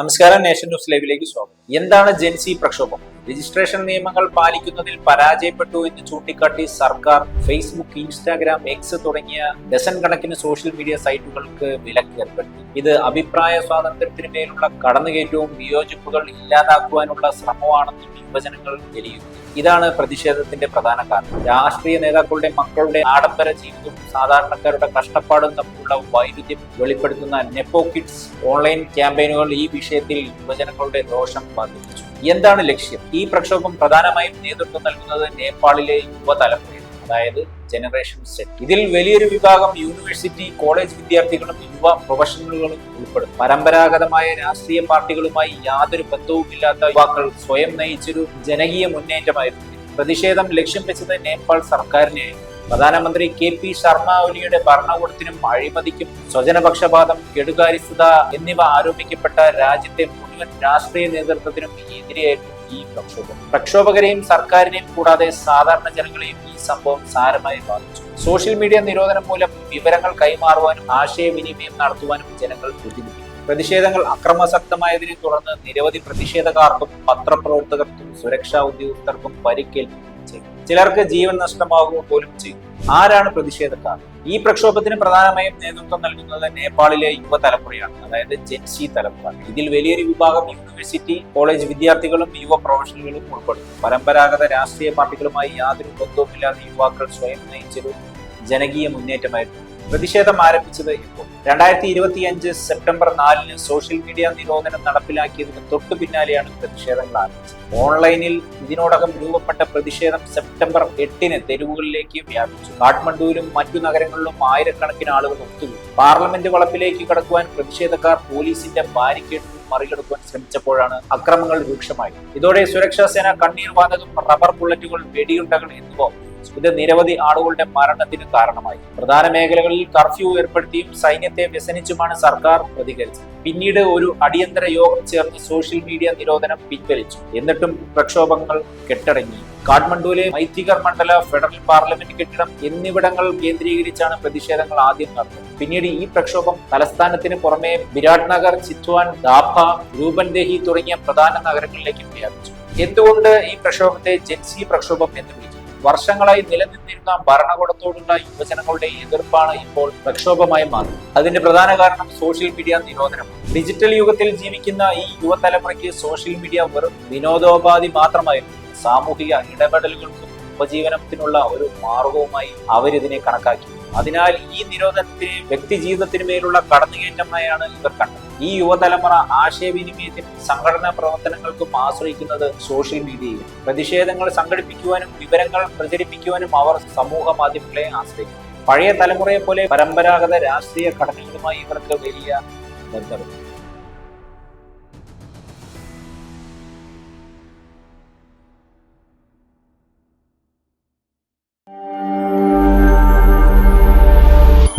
നമസ്കാരം nation news ലൈവിലേക്ക് സ്വാഗതം. എന്താണ് ജെൻസി പ്രക്ഷോഭം? രജിസ്ട്രേഷൻ നിയമങ്ങൾ പാലിക്കുന്നതിൽ പരാജയപ്പെട്ടു എന്ന് ചൂണ്ടിക്കാട്ടി സർക്കാർ ഫേസ്ബുക്ക് ഇൻസ്റ്റാഗ്രാം എക്സ് തുടങ്ങിയ ഡസൻ കണക്കിന് സോഷ്യൽ മീഡിയ സൈറ്റുകൾക്ക് വിലക്ക് ഏർപ്പെടുത്തി. ഇത് അഭിപ്രായ സ്വാതന്ത്ര്യത്തിന് മേലുള്ള കടന്നുകയറ്റവും വിയോജിപ്പുകൾ ഇല്ലാതാക്കുവാനുള്ള ശ്രമമാണെന്ന് യുവജനങ്ങൾ വിലയിരുത്തി ഇതാണ് പ്രതിഷേധത്തിന്റെ പ്രധാന കാരണം. രാഷ്ട്രീയ നേതാക്കളുടെ മക്കളുടെ ആഡംബര ജീവിതവും സാധാരണക്കാരുടെ കഷ്ടപ്പാടും തമ്മിലുള്ള വൈരുദ്ധ്യം വെളിപ്പെടുത്തുന്ന നെപ്പോ കിഡ്സ് ഓൺലൈൻ ക്യാമ്പയിനുകൾ ഈ വിഷയത്തിൽ യുവജനങ്ങളുടെ ദോഷം വർദ്ധിപ്പിച്ചു എന്താണ് ലക്ഷ്യം? ഈ പ്രക്ഷോഭം പ്രധാനമായും നേതൃത്വം നൽകുന്നത് നേപ്പാളിലെ യുവതലമുറയാണ്. അതായത് ജനറേഷൻ സെറ്റ് ഇതിൽ വലിയൊരു വിഭാഗം യൂണിവേഴ്സിറ്റി കോളേജ് വിദ്യാർത്ഥികളും യുവ പ്രൊഫഷണലുകളും ഉൾപ്പെടും. പരമ്പരാഗതമായ രാഷ്ട്രീയ പാർട്ടികളുമായി യാതൊരു ബന്ധവുമില്ലാത്ത യുവാക്കൾ സ്വയം നയിച്ചൊരു ജനകീയ മുന്നേറ്റമായിരുന്നു. പ്രതിഷേധം ലക്ഷ്യം വെച്ചത് നേപ്പാൾ സർക്കാരിനെ പ്രധാനമന്ത്രി കെ പി ശർമ്മ ഒലിയുടെ ഭരണകൂടത്തിനും അഴിമതിക്കും സ്വജനപക്ഷപാതം കെടുകാര്യസ്ഥത എന്നിവ ആരോപിക്കപ്പെട്ട രാജ്യത്തെ മുഴുവൻ രാഷ്ട്രീയ നേതൃത്വത്തിനും എതിരെയായിരുന്നു ഈ പ്രക്ഷോഭം. പ്രക്ഷോഭകരെയും സർക്കാരിനെയും കൂടാതെ സാധാരണ ജനങ്ങളെയും ഈ സംഭവം സാരമായി ബാധിച്ചു. സോഷ്യൽ മീഡിയ നിരോധനം മൂലം വിവരങ്ങൾ കൈമാറുവാനും ആശയവിനിമയം നടത്തുവാനും ജനങ്ങൾ ബുദ്ധിമുട്ടി പ്രതിഷേധങ്ങൾ അക്രമാസക്തമായതിനെ തുടർന്ന് നിരവധി പ്രതിഷേധക്കാർക്കും പത്രപ്രവർത്തകർക്കും സുരക്ഷാ ഉദ്യോഗസ്ഥർക്കും പരിക്കേൽക്കുകയും ചെയ്തു ചിലർക്ക് ജീവൻ നഷ്ടമാകുക പോലും ചെയ്യും. ആരാണ് പ്രതിഷേധക്കാർ? ഈ പ്രക്ഷോഭത്തിന് പ്രധാനമായും നേതൃത്വം നൽകുന്നത് നേപ്പാളിലെ യുവതലമുറയാണ് അതായത് ജെൻസി തലമുറ. ഇതിൽ വലിയൊരു വിഭാഗം യൂണിവേഴ്സിറ്റി കോളേജ് വിദ്യാർത്ഥികളും യുവ പ്രൊഫഷണലുകളും ഉൾപ്പെടുന്നു. പരമ്പരാഗത രാഷ്ട്രീയ പാർട്ടികളുമായി യാതൊരു ബന്ധവുമില്ലാതെ യുവാക്കൾ സ്വയം നയിച്ചൊരു ജനകീയ മുന്നേറ്റമായിരുന്നു. പ്രതിഷേധം ആരംഭിച്ചത് ഇപ്പോൾ രണ്ടായിരത്തി ഇരുപത്തി അഞ്ച് സെപ്റ്റംബർ നാലിന് സോഷ്യൽ മീഡിയ നിരോധനം നടപ്പിലാക്കിയതിന് തൊട്ടു പിന്നാലെയാണ് പ്രതിഷേധങ്ങൾ ആരംഭിച്ചത്. ഓൺലൈനിൽ ഇതിനോടകം രൂപപ്പെട്ട പ്രതിഷേധം സെപ്റ്റംബർ എട്ടിന് തെരുവുകളിലേക്ക് വ്യാപിച്ചു. കാഠ്മണ്ഡുവിലും മറ്റു നഗരങ്ങളിലും ആയിരക്കണക്കിന് ആളുകൾ ഒത്തുകൂടി. പാർലമെന്റ് വളപ്പിലേക്ക് കടക്കുവാൻ പ്രതിഷേധക്കാർ പോലീസിന്റെ ബാരിക്കേഡ് മറികടക്കുവാൻ ശ്രമിച്ചപ്പോഴാണ് അക്രമങ്ങൾ രൂക്ഷമായി ഇതോടെ സുരക്ഷാ സേന കണ്ണീർ വാതകം റബ്ബർ ബുള്ളറ്റുകൾ വെടിയുണ്ടകൾ എന്നിവ ഇത് നിരവധി ആളുകളുടെ മരണത്തിന് കാരണമായി. പ്രധാന മേഖലകളിൽ കർഫ്യൂ ഏർപ്പെടുത്തിയും സൈന്യത്തെ വ്യസനിച്ചുമാണ് സർക്കാർ പ്രതികരിച്ചത്. പിന്നീട് ഒരു അടിയന്തര യോഗം ചേർന്ന് സോഷ്യൽ മീഡിയ നിരോധനം പിൻവലിച്ചു. എന്നിട്ടും പ്രക്ഷോഭങ്ങൾ കെട്ടടങ്ങി. കാഠ്മണ്ഡുവിലെ മൈത്തികർ മണ്ഡല ഫെഡറൽ പാർലമെന്റ് കെട്ടിടം എന്നിവിടങ്ങൾ കേന്ദ്രീകരിച്ചാണ് പ്രതിഷേധങ്ങൾ ആദ്യം നടന്നത്. പിന്നീട് ഈ പ്രക്ഷോഭം തലസ്ഥാനത്തിന് പുറമെ വിരാട് നഗർ ചിത്വാൻ ദാഭ രൂപൻദേഹി തുടങ്ങിയ പ്രധാന നഗരങ്ങളിലേക്കും വ്യാപിച്ചു. എന്തുകൊണ്ട് ഈ പ്രക്ഷോഭത്തെ ജെൻസി പ്രക്ഷോഭം എന്ന് വിളിച്ചു? വർഷങ്ങളായി നിലനിന്നിരുന്ന ഭരണകൂടത്തോടുള്ള യുവജനങ്ങളുടെ എതിർപ്പാണ് ഇപ്പോൾ പ്രക്ഷോഭമായി മാറുന്നത്. അതിന്റെ പ്രധാന കാരണം സോഷ്യൽ മീഡിയ നിരോധനം. ഡിജിറ്റൽ യുഗത്തിൽ ജീവിക്കുന്ന ഈ യുവതലമുറയ്ക്ക് സോഷ്യൽ മീഡിയ വെറും വിനോദോപാധി മാത്രമായിരുന്നു. സാമൂഹിക ഇടപെടലുകൾക്കും ഉപജീവനത്തിനുള്ള ഒരു മാർഗവുമായി അവരിതിനെ കണക്കാക്കി. അതിനാൽ ഈ നിരോധനത്തിന് വ്യക്തി ജീവിതത്തിന് മേലുള്ള കടന്നുകയറ്റമായാണ് ഇവർ കണ്ടത്. ഈ യുവതലമുറ ആശയവിനിമയത്തിനും സംഘടനാ പ്രവർത്തനങ്ങൾക്കും ആശ്രയിക്കുന്നത് സോഷ്യൽ മീഡിയയിൽ. പ്രതിഷേധങ്ങൾ സംഘടിപ്പിക്കുവാനും വിവരങ്ങൾ പ്രചരിപ്പിക്കുവാനും അവർ സമൂഹ മാധ്യമങ്ങളെ ആശ്രയിക്കും പഴയ തലമുറയെ പോലെ പരമ്പരാഗത രാഷ്ട്രീയ ഘടനകളുമായി ഇവർക്ക് വലിയ ബന്ധമില്ല